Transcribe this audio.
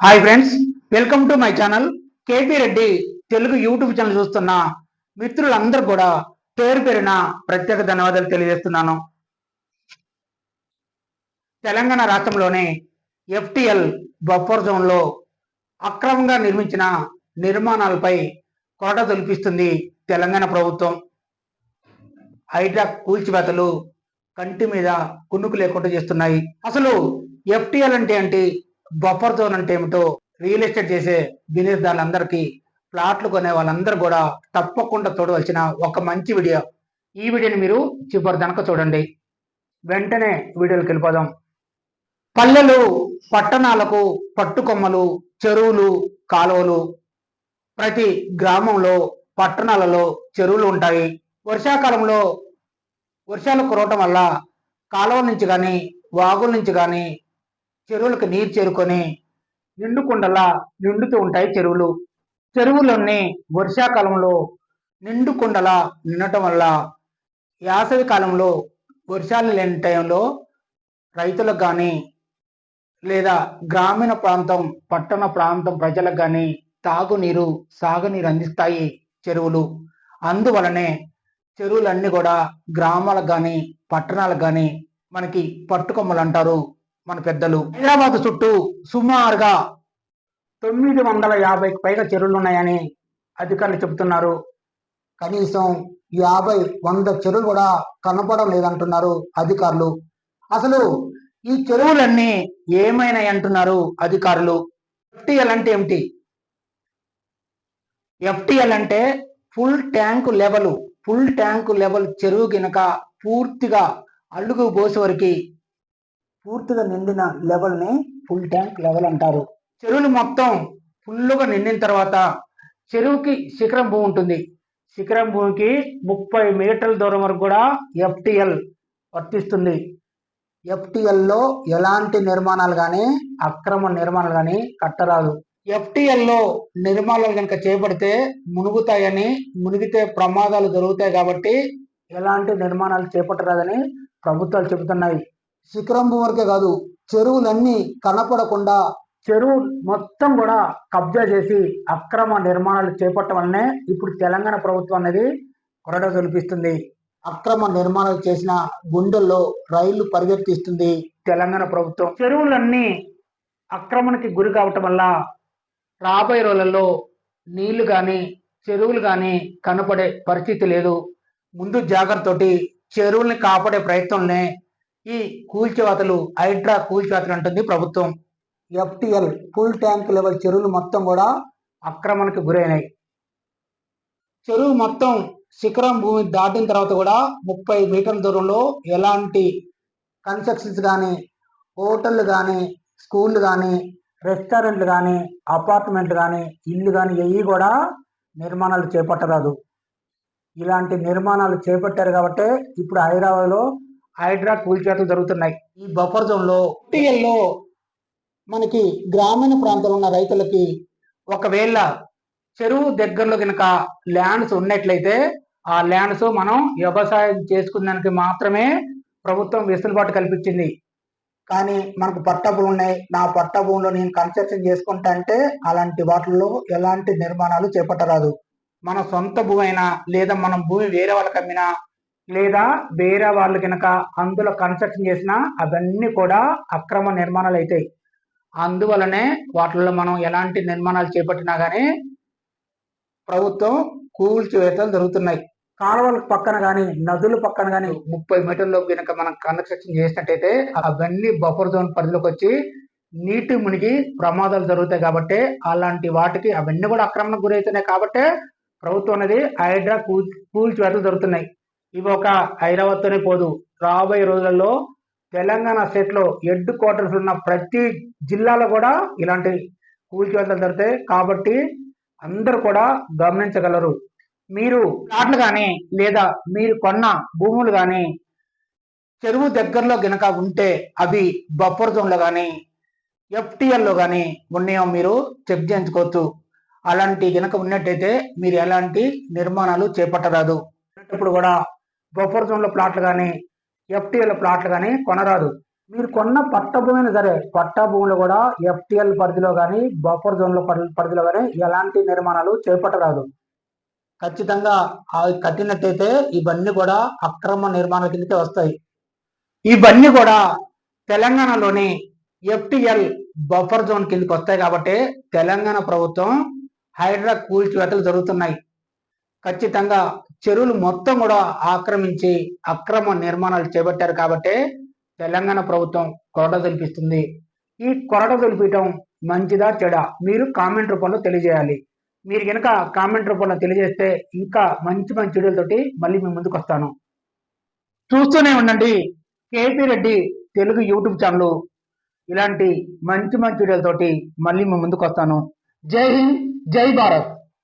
Hi friends welcome to my channel KP Reddy Telugu YouTube channel చూస్తున్న మిత్రులందరూ కూడా పేరు పేరున ప్రత్యేక ధన్యవాదాలు తెలియజేస్తున్నాను. తెలంగాణ రాష్ట్రంలోని ఎఫ్టిఎల్ బఫర్ జోన్లో అక్రమంగా నిర్మించిన నిర్మాణాలపై కోట తొలిపిస్తుంది తెలంగాణ ప్రభుత్వం. హైడ్రా కూల్చివేతలు కంటి మీద కునుకు లేకుండా చేస్తున్నాయి. అసలు ఎఫ్టిఎల్ అంటే ఏంటి? బఫర్ జోన్ అంటే ఏమిటో రియల్ ఎస్టేట్ చేసే వినియోగదారులందరికీ ప్లాట్లు కొనే వాళ్ళందరూ కూడా తప్పకుండా చూడవలసిన ఒక మంచి వీడియో ఈ వీడియోని మీరు చివరి దనక చూడండి. వెంటనే వీడియోకి వెళ్ళిపోదాం. పల్లెలు పట్టణాలకు పట్టుకొమ్మలు చెరువులు కాలువలు. ప్రతి గ్రామంలో పట్టణాలలో చెరువులు ఉంటాయి. వర్షాకాలంలో వర్షాలు కురవటం వల్ల కాలువల నుంచి కానీ వాగుల నుంచి కానీ చెరువులకు నీరు చేరుకొని నిండుకుండలా నిండుతూ ఉంటాయి చెరువులు. చెరువులన్నీ వర్షాకాలంలో నిండు కుండలా నిండటం వల్ల యాసవి కాలంలో వర్షాలు లేని టైంలో రైతులకు కానీ లేదా గ్రామీణ ప్రాంతం పట్టణ ప్రాంతం ప్రజలకు కానీ తాగునీరు సాగునీరు అందిస్తాయి చెరువులు. అందువలనే చెరువులన్నీ కూడా గ్రామాలకు కానీ పట్టణాలకు కానీ మనకి పట్టుకొమ్మలు అంటారు. మన పెద్దలు. హైదరాబాద్ చుట్టూ సుమారుగా తొమ్మిది వందల యాభైకి పైగా చెరువులు ఉన్నాయని అధికారులు చెబుతున్నారు. కనీసం యాభై వంద చెరువులు కూడా కనపడడం లేదంటున్నారు అధికారులు. అసలు ఈ చెరువులన్నీ ఏమైనాయి అంటున్నారు అధికారులు? ఎఫ్టిఎల్ అంటే ఏమిటి? ఎఫ్టిఎల్ అంటే full tank level. Full tank level చెరువు గినక పూర్తిగా అల్లుగు పోసే వరకు పూర్తిగా నిండిన లెవెల్ని ఫుల్ ట్యాంక్ లెవెల్ అంటారు. చెరువులు మొత్తం ఫుల్గా నిండిన తర్వాత చెరువుకి శిఖరం భూమి ఉంటుంది. శిఖరం భూమికి ముప్పై మీటర్ల దూరం వరకు కూడా ఎఫ్టిఎల్ వర్తిస్తుంది. ఎఫ్టిఎల్లో లో ఎలాంటి నిర్మాణాలు కానీ అక్రమ నిర్మాణాలు కానీ కట్టరాదు. ఎఫ్టిఎల్లో లో నిర్మాణాలు కనుక చేపడితే మునుగుతాయని మునిగితే ప్రమాదాలు జరుగుతాయి కాబట్టి ఎలాంటి నిర్మాణాలు చేపట్టరాదని ప్రభుత్వాలు చెబుతున్నాయి. శిఖరం వరకే కాదు చెరువులన్నీ కనపడకుండా చెరువు మొత్తం కూడా కబ్జా చేసి అక్రమ నిర్మాణాలు చేపట్టడం వల్లనే ఇప్పుడు తెలంగాణ ప్రభుత్వం అనేది కొరడ తొలిపిస్తుంది అక్రమ నిర్మాణాలు చేసిన గుండెల్లో రైళ్ళు పరిగెత్తిస్తుంది తెలంగాణ ప్రభుత్వం. చెరువులన్నీ అక్రమణకి గురి కావటం వల్ల రాబోయే రోజులలో నీళ్ళు కానీ చెరువులు కానీ కనపడే పరిస్థితి లేదు. ముందు జాగ్రత్తతోటి చెరువుల్ని కాపాడే ప్రయత్నంనే ఈ కూల్చివాతలు హైడ్రా కూల్చివేతలు అంటుంది ప్రభుత్వం. ఎఫ్టిఎల్ ఫుల్ ట్యాంక్ లెవెల్ చెరువులు మొత్తం కూడా ఆక్రమణకు గురైనాయి. చెరువు మొత్తం శిఖరం భూమి దాటిన తర్వాత కూడా ముప్పై మీటర్ల దూరంలో ఎలాంటి కన్స్ట్రక్షన్స్ కానీ హోటళ్ళు కానీ స్కూళ్ళు కానీ రెస్టారెంట్లు కానీ అపార్ట్మెంట్లు కానీ ఇల్లు కానీ ఏవి కూడా నిర్మాణాలు చేపట్టరాదు. ఇలాంటి నిర్మాణాలు చేపట్టారు కాబట్టి ఇప్పుడు హైదరాబాద్లో హైడ్రా కూల్చేతలు జరుగుతున్నాయి. ఈ బఫర్ జోన్లో టీఎల్లో మనకి గ్రామీణ ప్రాంతంలో ఉన్న రైతులకి ఒకవేళ చెరువు దగ్గరలో కనుక ల్యాండ్స్ ఉన్నట్లయితే ఆ ల్యాండ్స్ మనం వ్యవసాయం చేసుకున్నానికి మాత్రమే ప్రభుత్వం వెసులుబాటు కల్పించింది. కానీ మనకు పట్ట భూములు ఉన్నాయి. నా పట్ట భూమిలో నేను కన్స్ట్రక్షన్ చేసుకుంటా అంటే అలాంటి వాటిల్లో ఎలాంటి నిర్మాణాలు చేపట్టరాదు. మన సొంత భూమి అయినా లేదా మనం భూమి వేరే వాళ్ళకి అమ్మినా లేదా వేరే వాళ్ళు కనుక అందులో కన్స్ట్రక్షన్ చేసినా అవన్నీ కూడా అక్రమ నిర్మాణాలు అవుతాయి. అందువలనే వాటిల్లో మనం ఎలాంటి నిర్మాణాలు చేపట్టినా కానీ ప్రభుత్వం కూల్చివేతలు జరుగుతున్నాయి కాలువల పక్కన కానీ నదుల పక్కన కానీ ముప్పై మీటర్లో కనుక మనం కన్స్ట్రక్షన్ చేసినట్టయితే అవన్నీ బఫర్ జోన్ పరిధిలోకి వచ్చి నీటి మునిగి ప్రమాదాలు జరుగుతాయి కాబట్టి అలాంటి వాటికి అవన్నీ కూడా ఆక్రమణకు గురవుతున్నాయి కాబట్టి ప్రభుత్వం అనేది హైడ్రా కూల్ కూల్చివేతలు జరుగుతున్నాయి ఇవి ఒక హైదరాబాద్తోనే పోదు. రాబోయే రోజులలో తెలంగాణ స్టేట్లో హెడ్ క్వార్టర్స్ ఉన్న ప్రతి జిల్లాలో కూడా ఇలాంటి కూల్చివేతలు జరుగుతాయి. కాబట్టి అందరూ కూడా గమనించగలరు. మీరు ప్లాట్లు కానీ లేదా మీరు కొన్న భూములు కానీ చెరువు దగ్గరలో గనక ఉంటే అవి బఫర్ జోన్లో కానీ ఎఫ్టిఎల్లో కానీ ఉన్నాయో మీరు చెక్ చేయించుకోవచ్చు. అలాంటి గనక ఉన్నట్టయితే మీరు ఎలాంటి నిర్మాణాలు చేపట్టరాదు. ఇప్పుడు కూడా బఫర్ జోన్ల ప్లాట్లు కానీ ఎఫ్టీఎల్ ప్లాట్లు కానీ కొనరాదు. మీరు కొన్న పట్ట సరే పట్ట భూములు కూడా ఎఫ్టిఎల్ పరిధిలో కానీ బఫర్ జోన్ల పరిధిలో కానీ ఎలాంటి నిర్మాణాలు చేపట్టరాదు. ఖచ్చితంగా అవి కట్టినట్టయితే ఇవన్నీ కూడా అక్రమ నిర్మాణాల కిందకే వస్తాయి. ఇవన్నీ కూడా తెలంగాణలోని ఎఫ్టిఎల్ బఫర్ జోన్ కిందకి వస్తాయి కాబట్టి తెలంగాణ ప్రభుత్వం హైడ్రా కూల్చివేతలు జరుగుతున్నాయి. ఖచ్చితంగా చెరువులు మొత్తం కూడా ఆక్రమించి అక్రమ నిర్మాణాలు చేపట్టారు కాబట్టి తెలంగాణ ప్రభుత్వం కొరట తెలిపిస్తుంది ఈ కొరట తెలిపించడం మంచిదా చెడా? మీరు కామెంట్ రూపంలో తెలియజేయాలి. మీరు కనుక కామెంట్ రూపంలో తెలియజేస్తే ఇంకా మంచి మంచి వీడియోలతోటి మళ్ళీ మీ ముందుకు వస్తాను. చూస్తూనే ఉండండి. KP Reddy Telugu YouTube channel. ఇలాంటి మంచి మంచి వీడియోలతోటి మళ్ళీ మీ ముందుకు వస్తాను. జై హింద్ జై భారత్.